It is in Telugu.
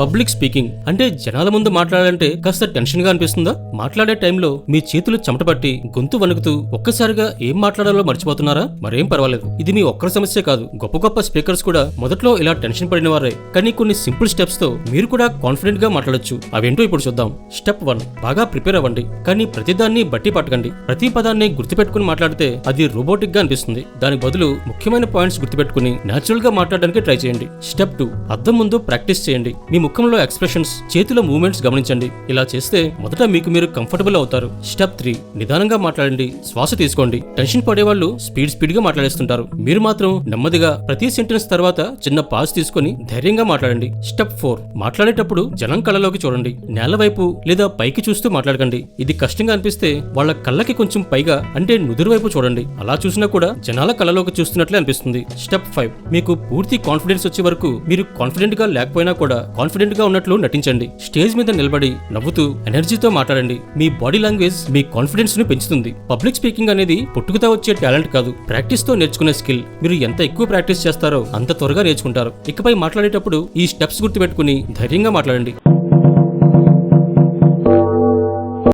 పబ్లిక్ స్పీకింగ్ అంటే జనాల ముందు మాట్లాడాలంటే కాస్త టెన్షన్గా అనిపిస్తుందా? మాట్లాడే టైంలో మీ చేతులు చెమటపట్టి గొంతు వణుకుతూ ఒక్కసారిగా ఏం మాట్లాడాలో మర్చిపోతున్నారా? మరేం పర్వాలేదు. ఇది మీ ఒక్కరి సమస్య కాదు. గొప్ప గొప్ప స్పీకర్స్ కూడా మొదట్లో ఇలా టెన్షన్ పడిన వారే. కానీ కొన్ని సింపుల్ స్టెప్స్తో మీరు కూడా కాన్ఫిడెంట్గా మాట్లాడొచ్చు. అవేంటో ఇప్పుడు చూద్దాం. Step one. బాగా ప్రిపేర్ అవ్వండి. కానీ ప్రతిదాన్ని బట్టి పట్టకండి. ప్రతి పదాన్ని గుర్తుపెట్టుకుని మాట్లాడితే అది రోబోటిక్గా అనిపిస్తుంది. దాని బదులు ముఖ్యమైన పాయింట్స్ గుర్తుపెట్టుకుని నేచురల్గా మాట్లాడడానికి ట్రై చేయండి. Step two. అద్దం ముందు ప్రాక్టీస్ చేయండి. మీ ముఖంలో ఎక్స్ప్రెషన్స్ చేతుల మూవ్మెంట్స్ గమనించండి. ఇలా చేస్తే మొదట మీకు మీరు కంఫర్టబుల్ అవుతారు. స్టెప్ త్రీ నిదానంగా మాట్లాడండి. శ్వాస తీసుకోండి. టెన్షన్ పడేవాళ్ళు స్పీడ్ స్పీడ్గా మాట్లాడేస్తుంటారు. మీరు మాత్రం నెమ్మదిగా ప్రతి సెంటెన్స్ తర్వాత చిన్న పాజ్ తీసుకొని ధైర్యంగా మాట్లాడండి. స్టెప్ ఫోర్ మాట్లాడేటప్పుడు జనం కళ్ళలోకి చూడండి. నేల వైపు లేదా పైకి చూస్తూ మాట్లాడకండి. ఇది కష్టంగా అనిపిస్తే వాళ్ళ కళ్ళకి కొంచెం పైగా అంటే నుదురు వైపు చూడండి. అలా చూసినా కూడా జనాల కళ్ళలోకి చూస్తున్నట్లే అనిపిస్తుంది. స్టెప్ ఫైవ్ మీకు పూర్తి కాన్ఫిడెన్స్ వచ్చే వరకు మీరు కాన్ఫిడెంట్గా లేకపోయినా కూడా కాన్ఫిడెంట్గా ఉన్నట్లు నటించండి. స్టేజ్ మీద నిలబడి నవ్వుతూ ఎనర్జీతో మాట్లాడండి. మీ బాడీ లాంగ్వేజ్ మీ కాన్ఫిడెన్స్ను పెంచుతుంది. పబ్లిక్ స్పీకింగ్ అనేది పుట్టుకతో వచ్చే టాలెంట్ కాదు. ప్రాక్టీస్తో నేర్చుకునే స్కిల్. మీరు ఎంత ఎక్కువ ప్రాక్టీస్ చేస్తారో అంత త్వరగా నేర్చుకుంటారు. ఇకపై మాట్లాడేటప్పుడు ఈ స్టెప్స్ గుర్తుపెట్టుకుని ధైర్యంగా మాట్లాడండి.